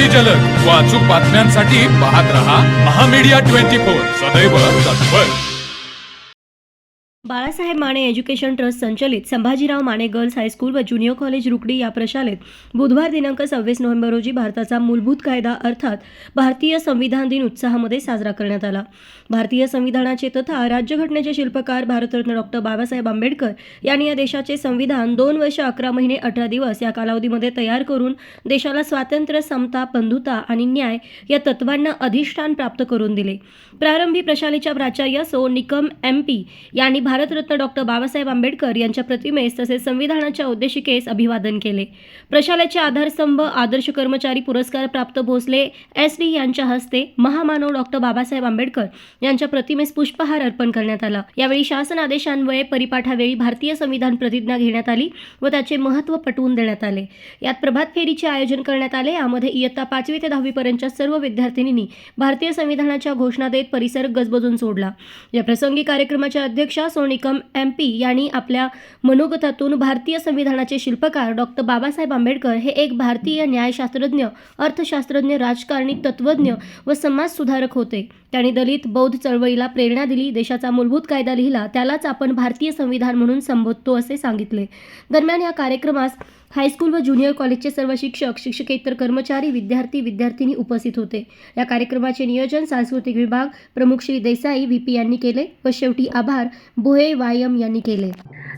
अति जलद. व अचूक बातम्यांसाठी पाहत रहा महामीडिया ट्वेंटी फोर. सदैव तत्पर. बाळासाहेब माने एज्युकेशन ट्रस्ट संचलित Sambhajirao Mane girls high school व ज्युनियर कॉलेज रुकडी या प्रशालेत बुधवार दिनांक सव्वीस नोव्हेंबर रोजी भारताचा मूलभूत कायदा अर्थात भारतीय संविधान दिन उत्साहामध्ये साजरा करण्यात आला. भारतीय संविधानाचे तथा राज्यघटनेचे शिल्पकार भारतरत्न डॉक्टर बाबासाहेब आंबेडकर यांनी या देशाचे संविधान दोन वर्ष अकरा महिने अठरा दिवस या कालावधीमध्ये तयार करून देशाला स्वातंत्र्य समता बंधुता आणि न्याय या तत्वांना अधिष्ठान प्राप्त करून दिले. प्रारंभी प्रशालेच्या प्राचार्य सो निकम एम पी यांनी भारतरत्न डॉक्टर बाबासाहेब आंबेडकर यांच्या प्रतिमेस तसेच संविधानाच्या उद्देशिकेस अभिवादन केले. प्रशालेचे आधारस्तंभ आदर्श कर्मचारी पुरस्कार प्राप्त भोसले एस डी यांच्या हस्ते महामानव डॉक्टर बाबासाहेब आंबेडकर यांच्या प्रतिमेस पुष्पहार अर्पण करण्यात आला. यावेळी शासन आदेशान्वये परिपाठावेळी भारतीय संविधान प्रतिज्ञा घेण्यात आली व त्याचे महत्त्व पटवून देण्यात आले. यात प्रभात फेरीचे आयोजन करण्यात आले. यामध्ये इयत्ता पाचवी ते दहावीपर्यंतच्या सर्व विद्यार्थिनींनी भारतीय संविधानाच्या घोषणा देत परिसर गजबजून सोडला. या प्रसंगी कार्यक्रमाच्या अध्यक्षा निकम एम पी यांनी आपल्या मनोगतातून भारतीय संविधानाचे शिल्पकार डॉक्टर बाबासाहेब आंबेडकर हे एक भारतीय न्यायशास्त्रज्ञ अर्थशास्त्रज्ञ राजकारणी तत्वज्ञ व समाजसुधारक होते. त्यांनी दलित बौद्ध चळवळीला प्रेरणा दिली देशाचा मूलभूत कायदा लिहिला त्यालाच आपण भारतीय संविधान म्हणून संबोधतो असे सांगितले. दरम्यान या कार्यक्रमास हायस्कूल व ज्युनियर कॉलेजचे सर्व शिक्षक शिक्षकेतर कर्मचारी विद्यार्थी विद्यार्थिनी उपस्थित होते. या कार्यक्रमाचे नियोजन सांस्कृतिक विभाग प्रमुख श्री देसाई व्ही पी यांनी केले व शेवटी आभार भोये वायम यांनी केले.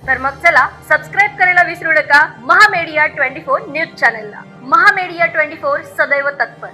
तर मग चला सबस्क्राईब करायला विसरू नका. महामेडिया ट्वेंटी फोर न्यूज चॅनलला महामेडिया ट्वेंटी फोर सदैव तत्पर.